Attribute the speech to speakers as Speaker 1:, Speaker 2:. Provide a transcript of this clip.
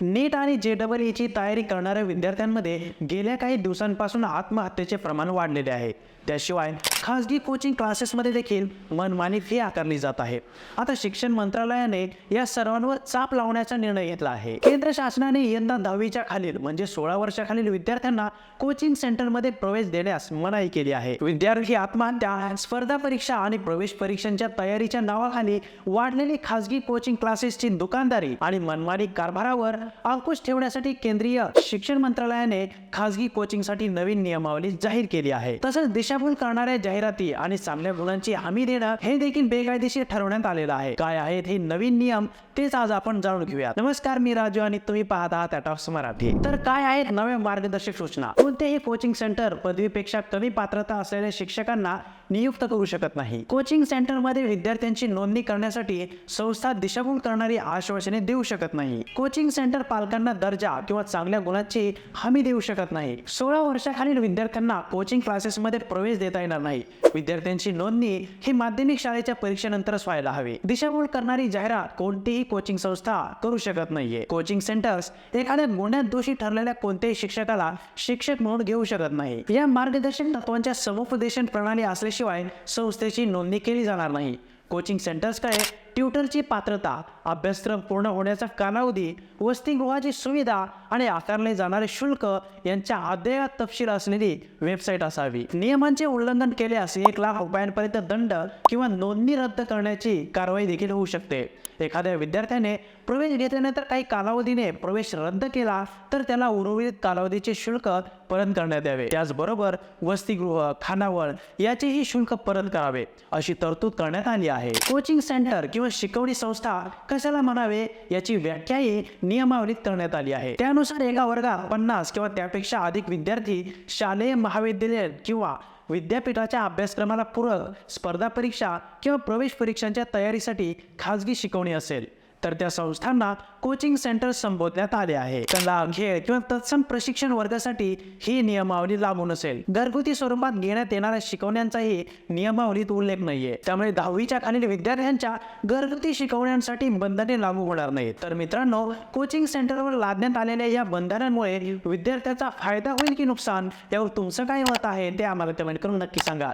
Speaker 1: नीट आणि जे डबल ईची तयारी करणाऱ्या विद्यार्थ्यांमध्ये गेल्या काही दिवसांपासून आत्महत्येचे प्रमाण वाढलेले आहे. त्याशिवाय खासगी कोचिंग क्लासेसमध्ये देखील मनमानी फी आकारली जात आहे. आता शिक्षण मंत्रालयाने या सर्वांवर चाप लावण्याचा निर्णय घेतला आहे. केंद्र शासनाने यंदा दहावीच्या खालील म्हणजे सोळा वर्षाखालील विद्यार्थ्यांना कोचिंग सेंटरमध्ये प्रवेश देण्यास मनाई केली आहे. विद्यार्थी आत्महत्या स्पर्धा परीक्षा आणि प्रवेश परीक्षांच्या तयारीच्या नावाखाली वाढलेली खासगी कोचिंग क्लासेसची दुकानदारी आणि मनमानी कारभारावर अंकुश ठेवण्यासाठी केंद्रीय शिक्षण मंत्रालयाने खासगी कोचिंगसाठी नवीन नियमावली जाहीर केली आहे. तसंच दिशाभूल करणाऱ्या जाहिराती आणि चांगल्या गुणांची हमी देणं हे देखील बेकायदेशीर ठरवण्यात आलेलं आहे. काय आहेत हे नवीन नियम तेच आज आपण जाणून घेऊया नमस्कार मी राजू आणि तुम्ही पाहत आहात टॉक्स मराठी. तर काय आहेत नव्या मार्गदर्शक सूचना? कोणतेही कोचिंग सेंटर पदवीपेक्षा कमी पात्रता असलेल्या शिक्षकांना नियुक्त करू शकत नाही. कोचिंग सेंटरमध्ये विद्यार्थ्यांची नोंदणी करण्यासाठी संस्था दिशाभूल करणारी आश्वासने देऊ शकत नाही. कोचिंग सेंटर पालकांना दर्जा किंवा चांगल्या गुणांची हमी देऊ शकत नाही. सोळा वर्षाखालील विद्यार्थ्यांना कोचिंग क्लासेसमध्ये प्रवेश देता येणार नाही. विद्यार्थ्यांची नोंदणी ही माध्यमिक शाळेच्या परीक्षेनंतरच व्हायला हवी. दिशाभूल करणारी जाहिरात कोणतीही कोचिंग संस्था करू शकत नाहीये. कोचिंग सेंटर्स एखाद्या गुन्ह्यात दोषी ठरलेल्या कोणत्याही शिक्षकाला शिक्षक म्हणून घेऊ शकत नाही. या मार्गदर्शक तत्वांच्या समुपदेशन प्रणाली असल्याशिवाय संस्थेची नोंदणी केली जाणार नाही. कोचिंग सेंटर्सकडे ट्युटरची पात्रता अभ्यासक्रम पूर्ण होण्याचा कालावधी वसतिगृहाची सुविधा आणि आकारले जाणारे शुल्क यांच्या अद्ययावत तपशील असलेली वेबसाईट असावी. नियमांचे उल्लंघन केल्यास एक लाख रुपयांपर्यंत दंड किंवा नोंदणी रद्द करण्याची कारवाई देखील होऊ शकते. एखाद्या विद्यार्थ्याने प्रवेश घेतल्यानंतर काही कालावधीने प्रवेश रद्द केला तर त्याला उर्वरित कालावधीचे शुल्क परत करण्यात यावे. त्याचबरोबर वसतिगृह खानावळ याचेही शुल्क परत करावे अशी तरतूद करण्यात आली आहे. कोचिंग सेंटर किंवा किंवा शिकवणी संस्था कशाला म्हणावे याची व्याख्याही नियमावलीत करण्यात आली आहे. त्यानुसार एका वर्गात पन्नास किंवा त्यापेक्षा अधिक विद्यार्थी शालेय महाविद्यालय किंवा विद्यापीठाच्या अभ्यासक्रमाला पूरक स्पर्धा परीक्षा किंवा प्रवेश परीक्षांच्या तयारीसाठी खाजगी शिकवणी असेल. तर त्या संस्थांना कोचिंग सेंटर संबोधण्यात आले आहे. कला खेळ किंवा तत्सम प्रशिक्षण वर्गासाठी ही नियमावली लागू नसेल घरगुती स्वरूपात घेण्यात येणाऱ्या शिकवण्यांचाही नियमावलीत उल्लेख नाहीये. त्यामुळे दहावीच्या खालील विद्यार्थ्यांच्या घरगुती शिकवण्यांसाठी बंधने लागू होणार नाहीत. तर मित्रांनो कोचिंग सेंटरवर लादण्यात आलेल्या या बंधनांमुळे विद्यार्थ्याचा फायदा होईल की नुकसान? यावर तुमचं काय मत आहे ते आम्हाला कमेंट करून नक्की सांगा.